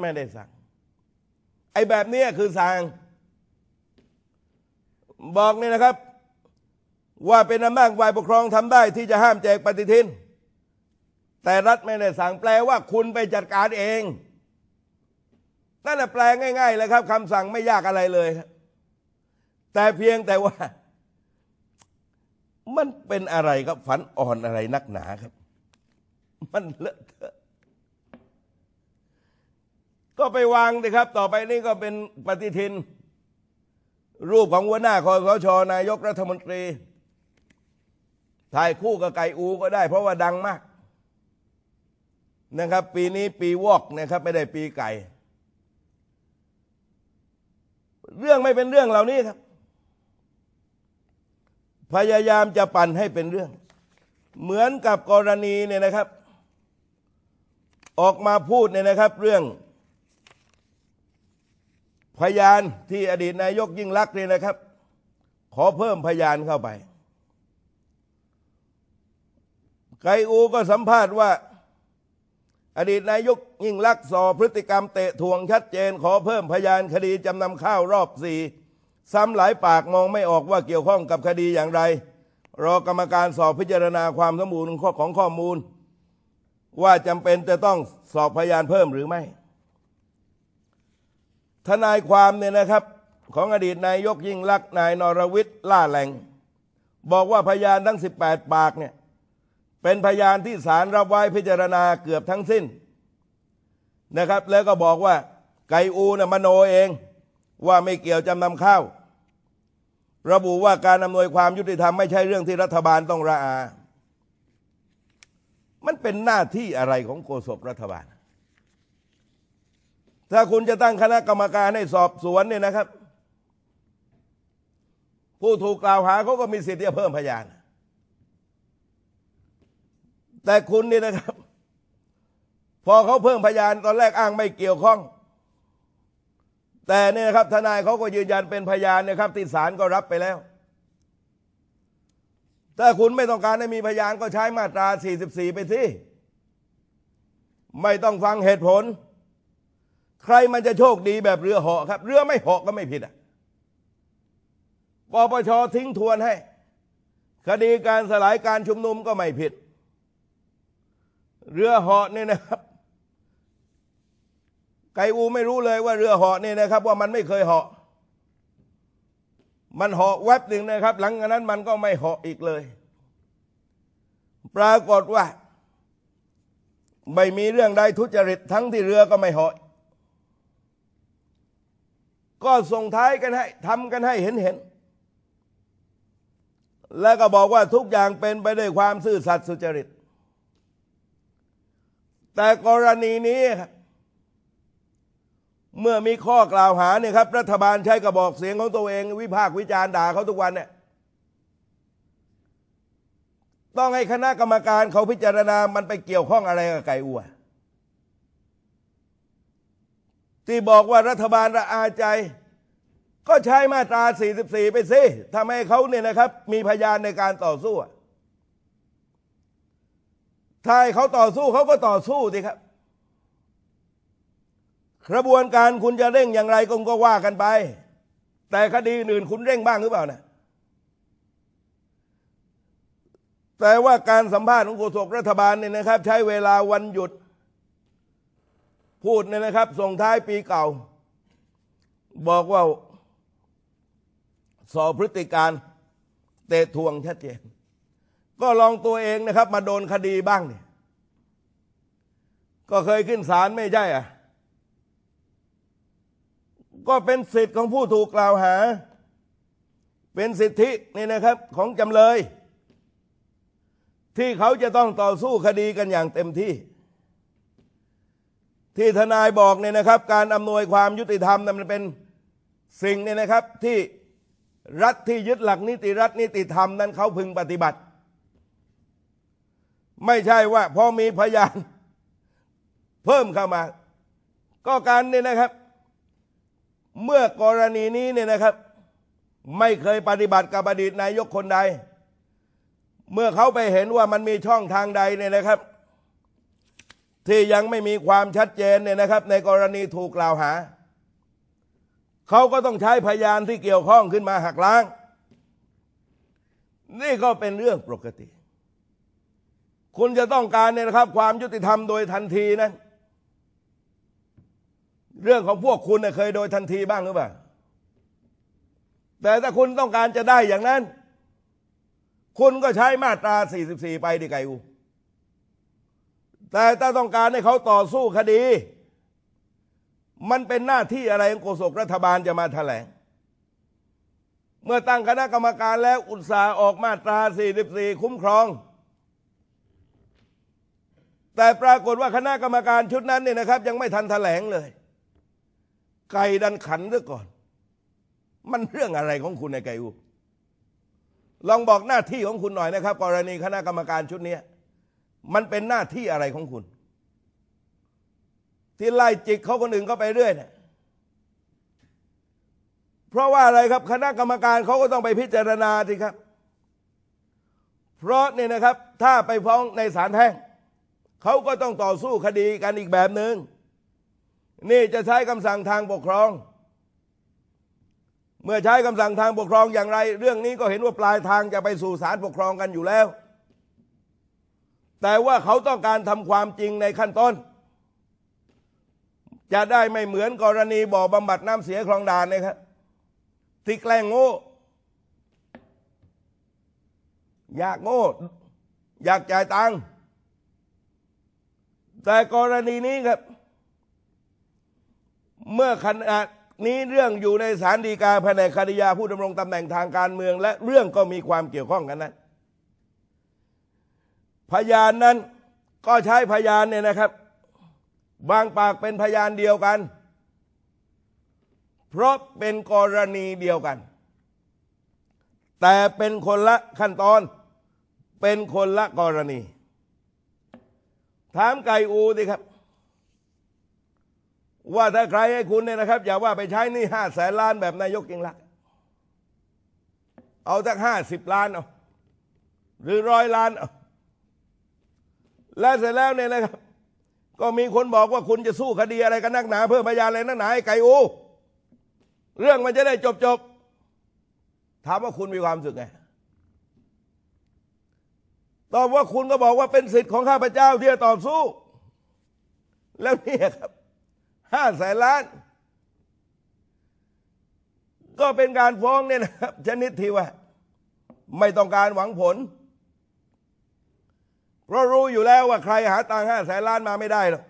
ไม่ได้สั่ง ไอ้แบบนี้คือสั่ง บอกนี่นะครับ ว่าเป็นอำนาจฝ่ายปกครองทำได้ที่จะห้ามแจกปฏิทิน แต่รัฐไม่ได้สั่งแปลว่าคุณไปจัดการเองนั่นแหละแปลง่ายๆเลยครับคำสั่งไม่ยากอะไรเลย แต่เพียงแต่ว่า มันเป็นอะไรครับฝันอ่อนอะไรนักหนาครับ มันเลอะเทอะ ก็ไปวางเลยครับ ต่อไปนี่ก็เป็นปฏิทิน รูปของหัวหน้าคอสชนายกรัฐมนตรี ถ่ายคู่กับไก่อูก็ได้ เพราะว่าดังมากนะครับ ปีนี้ปีวอกนะครับไม่ได้ปีไก่ เรื่องไม่เป็นเรื่องเหล่านี้ครับ พยายามจะปั่นให้เป็นเรื่อง เหมือนกับกรณีเนี่ยนะครับ ออกมาพูดเนี่ยนะครับ เรื่อง พยานที่อดีตนายกยิ่งลักษณ์เนี่ยนะครับ ขอเพิ่มพยานเข้าไป ไกอูก็สัมภาษณ์ว่า อดีตนายกยิ่งลักษณ์สอบพฤติกรรมเตะทวงชัดเจน ขอเพิ่มพยานคดีจำนำข้าวรอบสี่ซ้ำหลายปากมองไม่ออกว่าเกี่ยวข้องกับคดีอย่างไร รอกรรมการสอบพิจารณาความสมบูรณ์ของข้อมูล ว่าจำเป็นจะต้องสอบพยานเพิ่มหรือไม่ ทนายความเนี่ยนะครับ ของอดีตนายกยิ่งลักษณ์นายนรวิทย์ล่าแหล่งบอกว่าพยานทั้ง 18 ปากเนี่ยเป็นพยานที่ศาลรับไว้พิจารณาเกือบทั้งสิ้นนะครับ แล้วก็บอกว่าไก่อูนะ่ะมโนเองว่าไม่เกี่ยวจำนำข้าว ระบุว่าการอำนวยความยุติธรรมไม่ใช่เรื่องที่รัฐบาลต้องระอา มันเป็นหน้าที่อะไรของโฆษกรัฐบาล ถ้าคุณจะตั้งคณะกรรมการให้สอบสวนเนี่ยนะครับ ผู้ถูกกล่าวหาเขาก็มีสิทธิ์ที่จะเพิ่มพยาน แต่คุณนี่นะครับ พอเขาเพิ่มพยานตอนแรกอ้างไม่เกี่ยวข้อง แต่เนี่ยนะครับ ทนายเขาก็ยืนยันเป็นพยานนะครับที่ศาลก็รับไปแล้วถ้าคุณไม่ต้องการให้มีพยานก็ใช้มาตรา 44 ไปสิไม่ต้องฟังเหตุผล ใครมันจะโชคดีแบบเรือเหาะครับ เรือไม่เหาะก็ไม่ผิดอะปปชทิ้งทวนให้ คดีการสลายการชุมนุมก็ไม่ผิด เรือเหาะเนี่ยนะครับ ไกอูไม่รู้เลยว่าเรือเหาะเนี่ยนะครับ ว่ามันไม่เคยเหาะ มันเหาะแวบหนึ่งนะครับ หลังจากนั้นมันก็ไม่เหาะอีกเลย ปรากฏว่า ไม่มีเรื่องใดทุจริตทั้งที่เรือก็ไม่เหาะ ก็ส่งท้ายกันให้ทำกันให้เห็นเห็น แล้วก็บอกว่าทุกอย่างเป็นไปด้วยความซื่อสัตย์สุจริต แต่กรณีนี้ครับเมื่อมีข้อกล่าวหาเนี่ยครับ รัฐบาลใช้กระบอกเสียงของตัวเอง วิพากษ์วิจารณ์ด่าเขาทุกวันเนี่ยต้องให้คณะกรรมการเขาพิจารณามันไปเกี่ยวข้องอะไรกับไก่อัว ที่บอกว่ารัฐบาลระอาใจ ก็ใช้มาตรา 44 ไปสิทำให้เขาเนี่ยนะครับ มีพยานในการต่อสู้ถ้าเขาต่อสู้เขาก็ต่อสู้สิครับ กระบวนการคุณจะเร่งอย่างไรก็ก็ว่ากันไป แต่คดีอื่นคุณเร่งบ้างหรือเปล่านะแต่ว่าการสัมภาษณ์ของโฆษกรัฐบาลเนี่ยนะครับ ใช้เวลาวันหยุด พูดเนี่ยนะครับ ส่งท้ายปีเก่า บอกว่าสอบพฤติการเตะทวงชัดเจน ก็ลองตัวเองนะครับ มาโดนคดีบ้างเนี่ยก็เคยขึ้นศาลไม่ใช่อะ ก็เป็นสิทธิ์ของผู้ถูกกล่าวหา เป็นสิทธินี่นะครับของจำเลย ที่เขาจะต้องต่อสู้คดีกันอย่างเต็มที่ ที่ทนายบอกเนี่ยนะครับ การอำนวยความยุติธรรมนั้นมันเป็นสิ่งเนี่ยนะครับที่รัฐที่ยึดหลักนิติรัฐนิติธรรมนั้นเขาพึงปฏิบัติ ไม่ใช่ว่าพอมีพยานเพิ่มเข้ามา ก็การเนี่ยนะครับ เมื่อกรณีนี้เนี่ยนะครับ ไม่เคยปฏิบัติกับอดีตนายกคนใด เมื่อเขาไปเห็นว่ามันมีช่องทางใดเนี่ยนะครับ ที่ยังไม่มีความชัดเจนเนี่ยนะครับ ในกรณีถูกกล่าวหา เขาก็ต้องใช้พยานที่เกี่ยวข้องขึ้นมาหักล้าง นี่ก็เป็นเรื่องปกติ คุณจะต้องการเนี่ยนะครับ ความยุติธรรมโดยทันทีนั้น เรื่องของพวกคุณเน่ยเคยโดยทันทีบ้างหรือเปล่าแต่ถ้าคุณต้องการจะได้อย่างนั้น คุณก็ใช้มาตรา 44 ไปดิไกอู แต่ถ้าต้องการให้เขาต่อสู้คดี มันเป็นหน้าที่อะไรของโฆษกรัฐบาลจะมาแถลง เมื่อตั้งคณะกรรมการแล้วอุตสาห์ออกมาตรา 44 คุ้มครอง แต่ปรากฏว่าคณะกรรมการชุดนั้นเนี่ยนะครับ ยังไม่ทันแถลงเลย ไก่ดันขันซะก่อน มันเรื่องอะไรของคุณในไก่อูลองบอกหน้าที่ของคุณหน่อยนะครับ กรณีคณะกรรมการชุดนี้ มันเป็นหน้าที่อะไรของคุณ ที่ไล่จิกเขาคนอื่นก็ไปเรื่อยเนี่ยเพราะว่าอะไรครับ คณะกรรมการเขาก็ต้องไปพิจารณาสิครับ เพราะเนี่ยนะครับ ถ้าไปฟ้องในศาลแพ่งเขาก็ต้องต่อสู้คดีกันอีกแบบหนึง่งนี่จะใช้คำสั่งทางปกครอง เมื่อใช้คำสั่งทางปกครองอย่างไร เรื่องนี้ก็เห็นว่าปลายทางจะไปสู่ศาลปกครองกันอยู่แล้ว แต่ว่าเขาต้องการทำความจริงในขั้นต้น จะได้ไม่เหมือนกรณีบ่อบำบัดน้ำเสียคลองด่านนะครับที่แกล้งโง่ อยากโง่ อยากจ่ายตังค์แต่กรณีนี้ครับ เมื่อขณะนี้เรื่องอยู่ในศาลฎีกาแผนกคดียาผู้ดำรงตำแหน่งทางการเมือง และเรื่องก็มีความเกี่ยวข้องกันนั้น พยานนั้นก็ใช้พยานเนี่ยนะครับ บางปากเป็นพยานเดียวกัน เพราะเป็นกรณีเดียวกัน แต่เป็นคนละขั้นตอน เป็นคนละกรณี ถามไก่อูสิครับ ว่าถ้าใครให้คุณเนี่ยนะครับ อย่าว่าไปใช้หนี่ห้าแสนล้านแบบนายกยิงลักษเอาสักห้าสิบล้านเอาหรือร้อยล้านเอา และเสร็จแล้วเนี่ยนะครับ ก็มีคนบอกว่าคุณจะสู้คดีอะไรกันนักหนา เพื่อพยานอะไรนักหนาให้ไก่อูเรื่องมันจะได้จบจบถามว่าคุณมีความสึกไงตอบว่าคุณก็บอกว่าเป็นสิทธิ์ของข้าพเจ้าที่จะต่อสู้ แล้วเนี่ยครับห้าแสนล้าน ก็เป็นการฟ้องเนี่ยนะครับชนิดที่ว่า ไม่ต้องการหวังผล เพราะรู้อยู่แล้วว่าใครหาตังห้าแสนล้านมาไม่ได้หรอก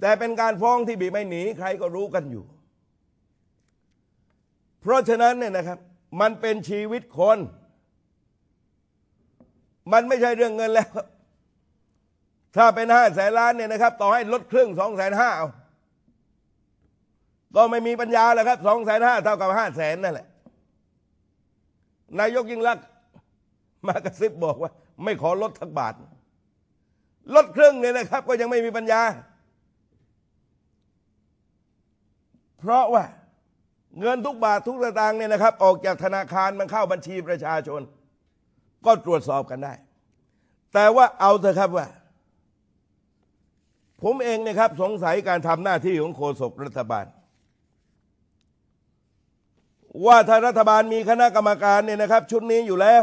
แต่เป็นการฟ้องที่บีไม่หนีใครก็รู้กันอยู่ เพราะฉะนั้นเนี่ยนะครับ มันเป็นชีวิตคน มันไม่ใช่เรื่องเงินแล้ว ถ้าเป็นห้าแสนล้านเนี่ยนะครับ ต่อให้ลดครึ่งสองแสนห้าเอาก็ไม่มีปัญญาแล้วครับสองแสนห้าเท่ากับห้าแสนนั่นแหละนายกยิ่งรักษ มากระซิบบอกว่า ไม่ขอลดทักบาท ลดครึ่งเนี่ยนะครับ ก็ยังไม่มีปัญญา เพราะว่าเงินทุกบาททุกสตางค์เนี่ยนะครับ ออกจากธนาคารมันเข้าบัญชีประชาชน ก็ตรวจสอบกันได้ แต่ว่าเอาเถอะครับว่า ผมเองเนี่ยครับ สงสัยการทำหน้าที่ของโฆษกรัฐบาล ว่าถ้ารัฐบาลมีคณะกรรมการเนี่ยนะครับ ชุดนี้อยู่แล้ว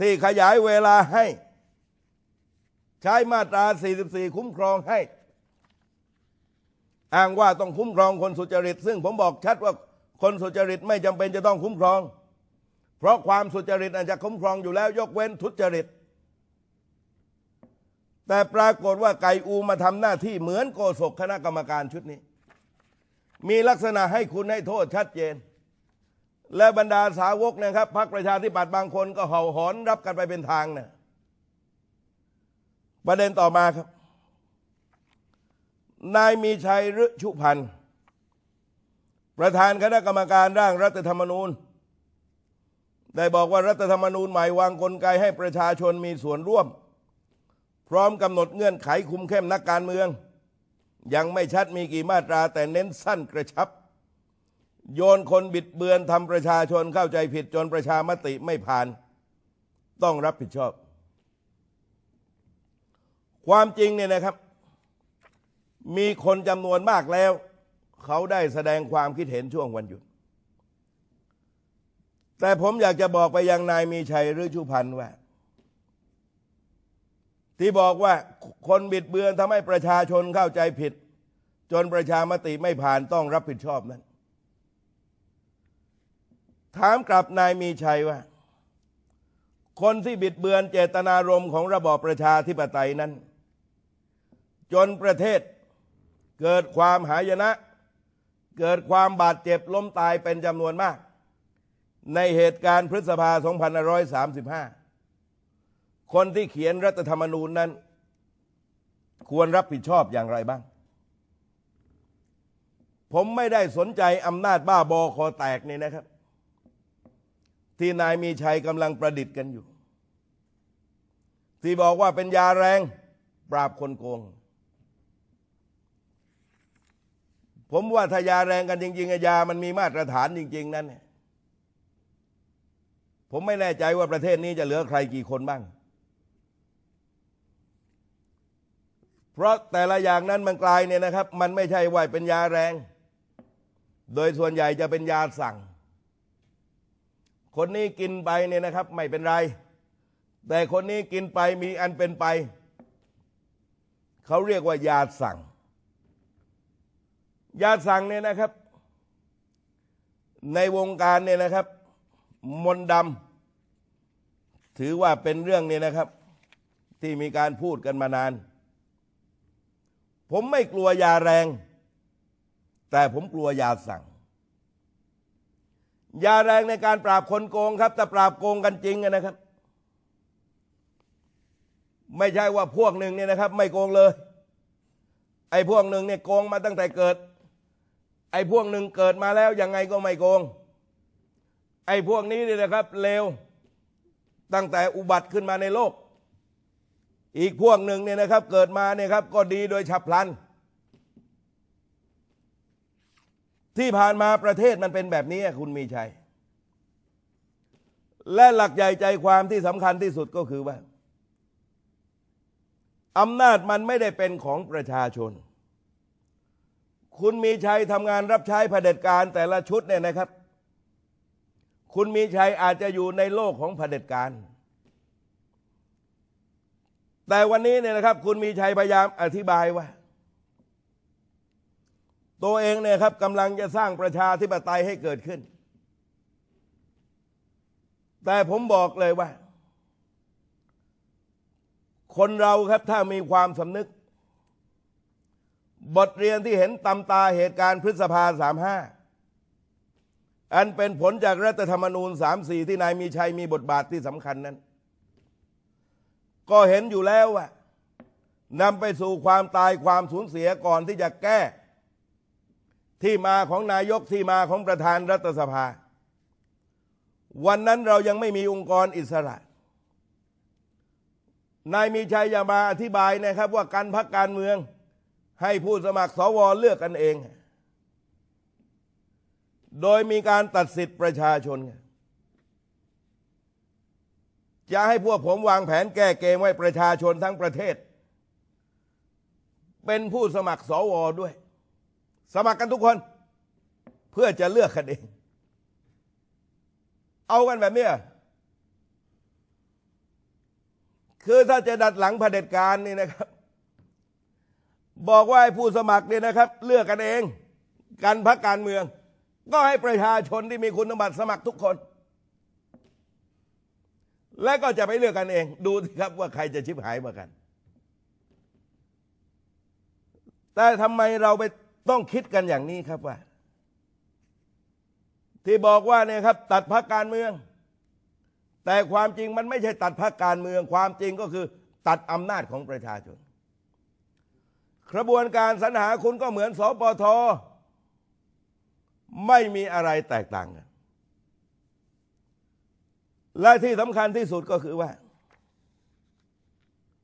ที่ขยายเวลาให้ ใช้มาตรา 44 คุ้มครองให้ อ้างว่าต้องคุ้มครองคนสุจริต ซึ่งผมบอกชัดว่าคนสุจริตไม่จำเป็นจะต้องคุ้มครอง เพราะความสุจริตอาจจะคุ้มครองอยู่แล้ว ยกเว้นทุจริต แต่ปรากฏว่าไก่อูมาทำหน้าที่เหมือนโกศกคณะกรรมการชุดนี้ มีลักษณะให้คุณให้โทษชัดเจน และบรรดาสาวกนะครับพรรคประชาธิปัตย์บางคนก็เห่าหอนรับกันไปเป็นทางนะประเด็นต่อมาครับ นายมีชัยฤชุพันธ์ประธานคณะกรรมการร่างรัฐธรรมนูญ ได้บอกว่ารัฐธรรมนูญใหม่วางกลไกให้ประชาชนมีส่วนร่วม พร้อมกำหนดเงื่อนไขคุมเข้มนักการเมือง ยังไม่ชัดมีกี่มาตราแต่เน้นสั้นกระชับ โยนคนบิดเบือนทำประชาชนเข้าใจผิดจนประชามติไม่ผ่าน ต้องรับผิดชอบ ความจริงเนี่ยนะครับ มีคนจำนวนมากแล้ว เขาได้แสดงความคิดเห็นช่วงวันหยุด แต่ผมอยากจะบอกไปยังนายมีชัยหรือชุพันธ์ว่า ที่บอกว่าคนบิดเบือนทำให้ประชาชนเข้าใจผิด จนประชามติไม่ผ่านต้องรับผิดชอบนั้น ถามกลับนายมีชัยว่า คนที่บิดเบือนเจตนารมณ์ของระบอบประชาธิปไตยนั้น จนประเทศเกิดความหายนะ เกิดความบาดเจ็บล้มตายเป็นจำนวนมาก ในเหตุการณ์พฤษภา 2535 คนที่เขียนรัฐธรรมนูญนั้น ควรรับผิดชอบอย่างไรบ้าง ผมไม่ได้สนใจอำนาจบ้าบอคอแตกนี่นะครับ ที่นายมีชัยกำลังประดิษฐ์กันอยู่ ที่บอกว่าเป็นยาแรง ปราบคนโกง ผมว่าถ้ายาแรงกันจริงๆยามันมีมาตรฐานจริง ๆ นั้นเนี่ยผมไม่แน่ใจว่าประเทศนี้จะเหลือใครกี่คนบ้าง เพราะแต่ละอย่างนั้นมันกลายเนี่ยนะครับ มันไม่ใช่ว่าเป็นยาแรง โดยส่วนใหญ่จะเป็นยาสั่ง คนนี้กินไปเนี่ยนะครับไม่เป็นไร แต่คนนี้กินไปมีอันเป็นไป เขาเรียกว่ายาสั่ง ยาสั่งเนี่ยนะครับ ในวงการเนี่ยนะครับ มนต์ดำถือว่าเป็นเรื่องเนี่ยนะครับ ที่มีการพูดกันมานาน ผมไม่กลัวยาแรง แต่ผมกลัวยาสั่ง ยาแรงในการปราบคนโกงครับแต่ปราบโกงกันจริงนะครับ ไม่ใช่ว่าพวกหนึ่งเนี่ยนะครับ ไม่โกงเลย ไอ้พวกหนึ่งเนี่ยโกงมาตั้งแต่เกิด ไอ้พวกหนึ่งเกิดมาแล้วยังไงก็ไม่โกง ไอ้พวกนี้เนี่ยนะครับเลวตั้งแต่อุบัติขึ้นมาในโลก อีกพวกหนึ่งเนี่ยนะครับ เกิดมาเนี่ยครับก็ดีโดยฉับพลัน ที่ผ่านมาประเทศมันเป็นแบบนี้คุณมีชัย และหลักใหญ่ใจความที่สำคัญที่สุดก็คือว่าอำนาจมันไม่ได้เป็นของประชาชน คุณมีชัยทำงานรับใช้เผด็จการแต่ละชุดเนี่ยนะครับ คุณมีชัยอาจจะอยู่ในโลกของเผด็จการ แต่วันนี้เนี่ยนะครับ คุณมีชัยพยายามอธิบายว่า ตัวเองเนี่ยครับกำลังจะสร้างประชาธิปไตยให้เกิดขึ้น แต่ผมบอกเลยว่า คนเราครับถ้ามีความสำนึก บทเรียนที่เห็นตำตาเหตุการณ์พฤษภาสามห้าอันเป็นผลจากรัฐธรรมนูญสามสี่ที่นายมีชัยมีบทบาทที่สำคัญนั้น ก็เห็นอยู่แล้วว่านำไปสู่ความตายความสูญเสียก่อนที่จะแก้ ที่มาของนายกที่มาของประธานรัฐสภา วันนั้นเรายังไม่มีองค์กรอิสระ นายมีชัยยามาอธิบายนะครับ ว่าการพักการเมืองให้ผู้สมัครสวเลือกกันเอง โดยมีการตัดสิทธิประชาชน จะให้พวกผมวางแผนแก้เกมไว้ประชาชนทั้งประเทศ เป็นผู้สมัครสวด้วย สมัครกันทุกคน เพื่อจะเลือกกันเอง เอากันแบบนี้คือถ้าจะดัดหลังเผด็จการนี่นะครับ บอกว่าให้ผู้สมัครเนี่ยนะครับ เลือกกันเองกันพักการเมือง ก็ให้ประชาชนที่มีคุณสมบัติสมัครทุกคน และก็จะไปเลือกกันเอง ดูสิครับว่าใครจะชิบหายมากัน แต่ทำไมเราไป ต้องคิดกันอย่างนี้ครับว่า ที่บอกว่าเนี่ยครับ ตัดพักการเมือง แต่ความจริงมันไม่ใช่ตัดพักการเมือง ความจริงก็คือ ตัดอำนาจของประชาชนกระบวนการสรรหาคุณก็เหมือนสปทไม่มีอะไรแตกต่างกันและที่สำคัญที่สุดก็คือว่า